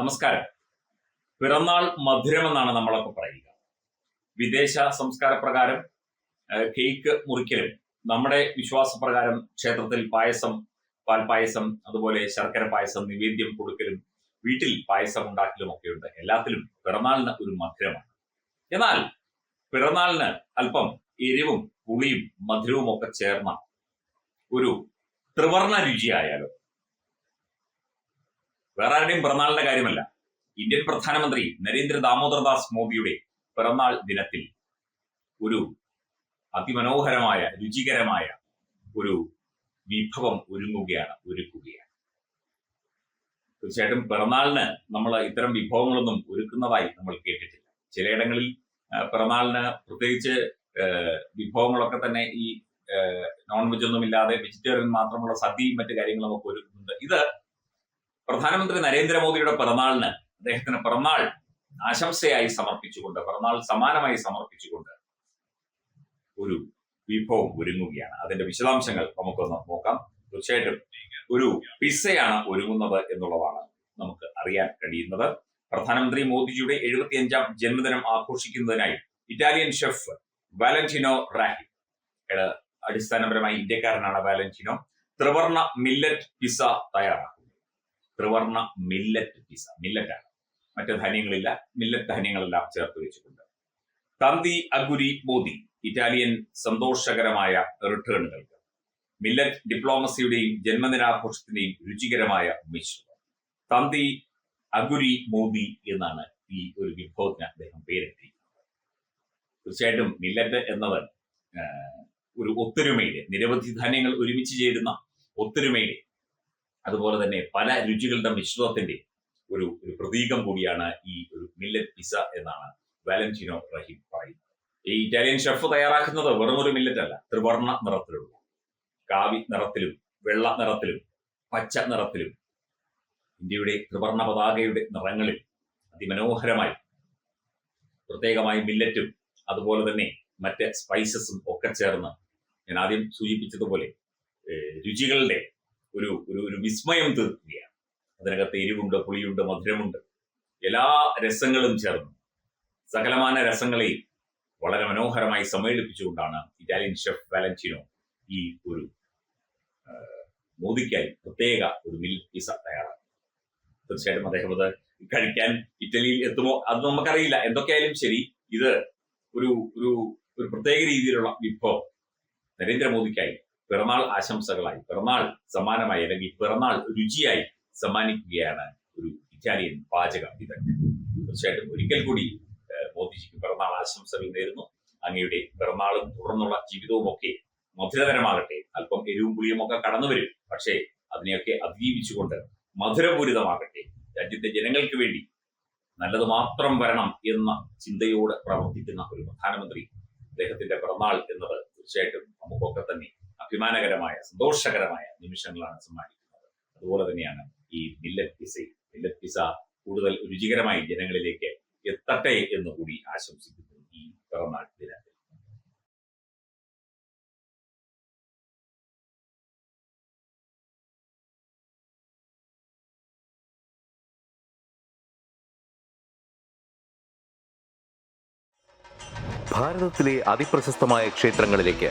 നമസ്കാരം. പിറന്നാൾ മധുരമെന്നാണ് നമ്മളൊക്കെ പറയുക. വിദേശ സംസ്കാര പ്രകാരം കേക്ക് മുറിക്കലും നമ്മുടെ വിശ്വാസപ്രകാരം ക്ഷേത്രത്തിൽ പായസം പാൽപായസം അതുപോലെ ശർക്കര പായസം നിവേദ്യം കൊടുക്കലും വീട്ടിൽ പായസം ഉണ്ടാക്കലും ഒക്കെ ഉണ്ട്. എല്ലാത്തിലും പിറന്നാളിന് ഒരു മധുരമാണ്. എന്നാൽ പിറന്നാളിന് അല്പം എരിവും പുളിയും മധുരവും ഒക്കെ ചേർന്ന ഒരു ത്രിവർണ രുചിയായാലോ വേറെ ആരുടെയും പിറന്നാളിന്റെ കാര്യമല്ല. ഇന്ത്യൻ പ്രധാനമന്ത്രി നരേന്ദ്ര ദാമോദർദാസ് മോദിയുടെ പിറന്നാൾ ദിനത്തിൽ ഒരു അതിമനോഹരമായ രുചികരമായ ഒരു വിഭവം ഒരുങ്ങുകയാണ് ഒരുക്കുകയാണ്. തീർച്ചയായിട്ടും പിറന്നാളിന് നമ്മൾ ഇത്തരം വിഭവങ്ങളൊന്നും ഒരുക്കുന്നതായി നമ്മൾ കേട്ടിട്ടില്ല. ചിലയിടങ്ങളിൽ പിറന്നാളിന് പ്രത്യേകിച്ച് വിഭവങ്ങളൊക്കെ തന്നെ ഈ നോൺ വെജ് ഒന്നും ഇല്ലാതെ വെജിറ്റേറിയൻ മാത്രമുള്ള സദ്യയും മറ്റു കാര്യങ്ങളും ഒക്കെ ഒരുക്കുന്നുണ്ട്. ഇത് പ്രധാനമന്ത്രി നരേന്ദ്രമോദിയുടെ പിറന്നാളിന് അദ്ദേഹത്തിന് പിറന്നാൾ ആശംസയായി സമർപ്പിച്ചുകൊണ്ട് പിറന്നാൾ സമാനമായി സമർപ്പിച്ചുകൊണ്ട് ഒരു വിഭവം ഒരുങ്ങുകയാണ്. അതിന്റെ വിശദാംശങ്ങൾ നമുക്കൊന്ന് നോക്കാം. തീർച്ചയായിട്ടും ഒരു പിസയാണ് ഒരുങ്ങുന്നത് എന്നുള്ളതാണ് നമുക്ക് അറിയാൻ കഴിയുന്നത്. പ്രധാനമന്ത്രി മോദിജിയുടെ എഴുപത്തിയഞ്ചാം ജന്മദിനം ആഘോഷിക്കുന്നതിനായി ഇറ്റാലിയൻ ഷെഫ് വാലന്റിനോ റാഹി. അടിസ്ഥാനപരമായി ഇന്ത്യക്കാരനാണ് വാലന്റിനോ. ത്രിവർണ മില്ലറ്റ് പിസ തയ്യാറാക്കും ത്രിവർണ മില്ലറ്റ് പിസ മില്ലറ്റാണ് മറ്റ് ധാന്യങ്ങളില്ല. മില്ലറ്റ് ധാന്യങ്ങളെല്ലാം ചേർത്ത് വെച്ചിട്ടുണ്ട്. തന്തി അഗുരി ബോധി ഇറ്റാലിയൻ സന്തോഷകരമായ റിട്ടേണുകൾക്ക്. മില്ലറ്റ് ഡിപ്ലോമസിയുടെയും ജന്മദിനാഘോഷത്തിന്റെയും രുചികരമായ മിശ്രണം തന്തി അഗുരി മോദി എന്നാണ് ഈ ഒരു വിഭവത്തിന് അദ്ദേഹം പേരിട്ടിരിക്കുന്നത്. തീർച്ചയായിട്ടും മില്ലറ്റ് എന്നവൻ ഒരു ഒത്തൊരുമയുടെ നിരവധി ധാന്യങ്ങൾ ഒരുമിച്ച് ചേരുന്ന ഒത്തൊരുമയുടെ അതുപോലെ തന്നെ പല രുചികളുടെ മിശ്രിതത്തിന്റെ ഒരു ഒരു പ്രതീകം കൂടിയാണ് ഈ ഒരു മില്ലറ്റ് പിസ എന്നാണ് വാലന്റിനോ റഹീം പറയുന്നത്. ഈ ഇറ്റാലിയൻ ഷെഫ് തയ്യാറാക്കുന്നത് വെറും ഒരു മില്ലറ്റ് അല്ല ത്രിവർണ നിറത്തിലുള്ള കാവി നിറത്തിലും വെള്ള നിറത്തിലും പച്ച നിറത്തിലും ഇന്ത്യയുടെ ത്രിവർണ പതാകയുടെ നിറങ്ങളിൽ അതിമനോഹരമായി പ്രത്യേകമായി മില്ലറ്റും അതുപോലെ തന്നെ മറ്റ് സ്പൈസസും ഒക്കെ ചേർന്ന് ഞാൻ ആദ്യം സൂചിപ്പിച്ചതുപോലെ രുചികളുടെ ഒരു ഒരു ഒരു വിസ്മയം തീർക്കുകയാണ്. അതിനകത്ത് എരിവുണ്ട് പുളിയുണ്ട് മധുരമുണ്ട്. എല്ലാ രസങ്ങളും ചേർന്നു. സകലമാന രസങ്ങളെയും വളരെ മനോഹരമായി സമ്മേളിപ്പിച്ചുകൊണ്ടാണ് ഇറ്റാലിയൻ ഷെഫ് വാലന്റിനോ ഈ ഒരു മോദിക്കായി പ്രത്യേക ഒരു മിൽ പിസ തയ്യാറാക്കി. തീർച്ചയായിട്ടും അദ്ദേഹം അത് കഴിക്കാൻ ഇറ്റലിയിൽ എത്തുമോ അത് നമുക്കറിയില്ല. എന്തൊക്കെയായാലും ശരി ഇത് ഒരു ഒരു ഒരു പ്രത്യേക രീതിയിലുള്ള വിഭവം നരേന്ദ്രമോദിക്കായി പിറന്നാൾ ആശംസകളായി. പിറന്നാൾ സമ്മാനമായി അല്ലെങ്കിൽ പിറന്നാൾ രുചിയായി സമ്മാനിക്കുകയാണ് ഒരു ഇറ്റാലിയൻ പാചക വിദഗ്ധൻ. തീർച്ചയായിട്ടും ഒരിക്കൽ കൂടി മോദിജിക്ക് പിറന്നാൾ ആശംസകൾ നേരുന്നു. അങ്ങയുടെ പിറന്നാളും തുടർന്നുള്ള ജീവിതവും ഒക്കെ മധുരതരമാകട്ടെ അല്പം എരിവും പുളിയും ഒക്കെ കടന്നു വരും. പക്ഷേ അതിനെയൊക്കെ അതിജീവിച്ചുകൊണ്ട് മധുരപൂരിതമാകട്ടെ. രാജ്യത്തെ ജനങ്ങൾക്ക് വേണ്ടി നല്ലത് മാത്രം വരണം എന്ന ചിന്തയോട് പ്രവർത്തിക്കുന്ന ഒരു പ്രധാനമന്ത്രി. അദ്ദേഹത്തിന്റെ പിറന്നാൾ എന്നത് തീർച്ചയായിട്ടും നമുക്കൊക്കെ തന്നെ അഭിമാനകരമായ സന്തോഷകരമായ നിമിഷങ്ങളാണ് സമ്മാനിക്കുന്നത്. അതുപോലെ തന്നെയാണ് ഈ മില്ലറ്റ് പിസയും മില്ലറ്റ് പിസ കൂടുതൽ രുചികരമായി ജനങ്ങളിലേക്ക് എത്തട്ടെ എന്ന് കൂടി ആശംസിക്കുന്നു ഈ പിറന്നാൾ ദിനത്തിൽ ഭാരതത്തിലെ അതിപ്രശസ്തമായ ക്ഷേത്രങ്ങളിലേക്ക്